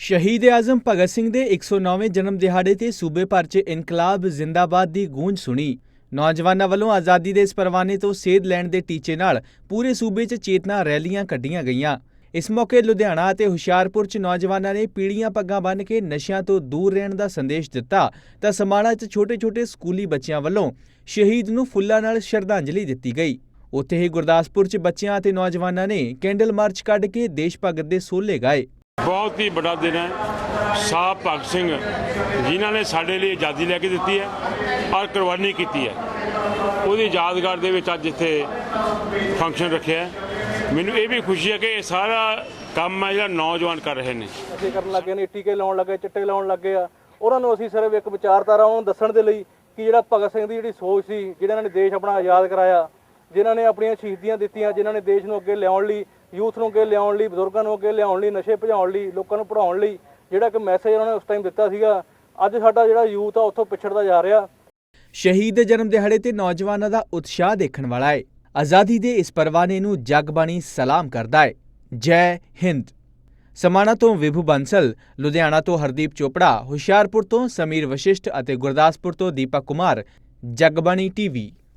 ਸ਼ਹੀਦ ਆਜ਼ਮ ਭਗਤ ਸਿੰਘ ਦੇ 109ਵੇਂ ਜਨਮ ਦਿਹਾੜੇ ਤੇ ਸੂਬੇ ਭਰ 'ਚ ਇਨਕਲਾਬ ਜ਼ਿੰਦਾਬਾਦ ਦੀ ਗੂੰਜ ਸੁਣੀ। ਨੌਜਵਾਨਾਂ ਵੱਲੋਂ ਆਜ਼ਾਦੀ ਦੇ ਇਸ ਪਰਵਾਨੇ ਤੋਂ ਸੇਧ ਲੈਣ ਦੇ ਟੀਚੇ ਨਾਲ ਪੂਰੇ ਸੂਬੇ 'ਚ ਚੇਤਨਾ ਰੈਲੀਆਂ ਕੱਢੀਆਂ ਗਈਆਂ। ਇਸ ਮੌਕੇ ਲੁਧਿਆਣਾ ਅਤੇ ਹੁਸ਼ਿਆਰਪੁਰ 'ਚ ਨੌਜਵਾਨਾਂ ਨੇ ਪੀੜੀਆਂ ਪੱਗਾਂ ਬੰਨ੍ਹ ਕੇ ਨਸ਼ਿਆਂ ਤੋਂ ਦੂਰ ਰਹਿਣ ਦਾ ਸੰਦੇਸ਼ ਦਿੱਤਾ ਤਾਂ ਸਮਾਣਾ 'ਚ ਛੋਟੇ-ਛੋਟੇ ਸਕੂਲੀ ਬੱਚਿਆਂ ਵੱਲੋਂ ਸ਼ਹੀਦ ਨੂੰ ਫੁੱਲਾਂ ਨਾਲ ਸ਼ਰਧਾਂਜਲੀ ਦਿੱਤੀ ਗਈ। ਉੱਥੇ ਹੀ ਗੁਰਦਾਸਪੁਰ 'ਚ ਬੱਚਿਆਂ ਅਤੇ ਨੌਜਵਾਨਾਂ ਨੇ ਕੈਂਡਲ ਮਾਰਚ ਕੱਢ ਕੇ ਦੇਸ਼ ਭਗਤ ਦੇ ਸੋਲੇ ਗਾਏ। ਬਹੁਤ ਹੀ ਵੱਡਾ ਦਿਨ ਹੈ। ਸ਼ਾਹ ਭਗਤ ਸਿੰਘ ਜਿਨ੍ਹਾਂ ਨੇ ਸਾਡੇ ਲਈ ਆਜ਼ਾਦੀ ਲੈ ਕੇ ਦਿੱਤੀ ਹੈ ਔਰ ਕੁਰਬਾਨੀ ਕੀਤੀ ਹੈ। ਉਹਦੀ ਯਾਦਗਾਰ ਦੇ ਵਿੱਚ ਅੱਜ ਇੱਥੇ ਫੰਕਸ਼ਨ ਰੱਖਿਆ ਮੈਨੂੰ ਇਹ ਵੀ ਖੁਸ਼ੀ ਹੈ ਕਿ ਇਹ ਸਾਰਾ ਕੰਮ ਹੈ ਜਿਹੜਾ ਨੌਜਵਾਨ ਕਰ ਰਹੇ ਨੇ। ਅਸੀਂ ਕਰਨ ਲੱਗੇ ਨੇ, ਟੀਕੇ ਲਾਉਣ ਲੱਗੇ, ਚਿੱਟੇ ਲਾਉਣ ਲੱਗੇ ਆ। ਉਹਨਾਂ ਨੂੰ ਅਸੀਂ ਸਿਰਫ ਇੱਕ ਵਿਚਾਰਧਾਰਾ ਉਹਨਾਂ ਨੂੰ ਦੱਸਣ ਦੇ ਲਈ ਕਿ ਜਿਹੜਾ ਭਗਤ ਸਿੰਘ ਦੀ ਜਿਹੜੀ ਸੋਚ ਸੀ, ਜਿਹੜਾ ਇਹਨਾਂ ਨੇ ਦੇਸ਼ ਆਪਣਾ ਆਜ਼ਾਦ ਕਰਾਇਆ ਜਿਨ੍ਹਾਂ ਨੇ ਆਪਣੀਆਂ ਸ਼ਹੀਦੀਆਂ ਦਿੱਤੀਆਂ, ਜਿਨ੍ਹਾਂ ਨੇ ਦੇਸ਼ ਨੂੰ ਅੱਗੇ ਲਿਆਉਣ ਲਈ, ਯੂਥ ਨੂੰ ਅੱਗੇ ਲਿਆਉਣ ਲਈ, ਬਜ਼ੁਰਗਾਂ ਨੂੰ ਅੱਗੇ ਲਿਆਉਣ ਲਈ, ਨਸ਼ੇ ਭਜਾਉਣ ਲਈ, ਲੋਕਾਂ ਨੂੰ ਪੜਾਉਣ ਲਈ, ਜਿਹੜਾ ਕਿ ਮੈਸੇਜ ਉਹਨਾਂ ਨੇ ਉਸ ਟਾਈਮ ਦਿੱਤਾ ਸੀਗਾ, ਅੱਜ ਸਾਡਾ ਜਿਹੜਾ ਯੂਥ ਆ, ਉੱਥੋਂ ਪਿਛੜਦਾ ਜਾ ਰਿਹਾ। ਸ਼ਹੀਦ ਦੇ ਜਨਮ ਦਿਹਾੜੇ ਤੇ ਨੌਜਵਾਨਾਂ ਦਾ ਉਤਸ਼ਾਹ ਦੇਖਣ ਵਾਲਾ ਹੈ। ਆਜ਼ਾਦੀ ਦੇ ਇਸ ਪਰਵਾਨੇ ਨੂੰ ਜਗਬਾਣੀ ਸਲਾਮ ਕਰਦਾ ਹੈ। ਜੈ ਹਿੰਦ। ਸਮਾਣਾ ਤੋਂ ਵਿਭੂ ਬੰਸਲ, ਲੁਧਿਆਣਾ ਤੋਂ ਹਰਦੀਪ ਚੋਪੜਾ, ਹੁਸ਼ਿਆਰਪੁਰ ਤੋਂ ਸਮੀਰ ਵਸ਼ਿਸ਼ਟ ਅਤੇ ਗੁਰਦਾਸਪੁਰ ਤੋਂ ਦੀਪਕ ਕੁਮਾਰ, ਜਗਬਾਣੀ ਟੀਵੀ।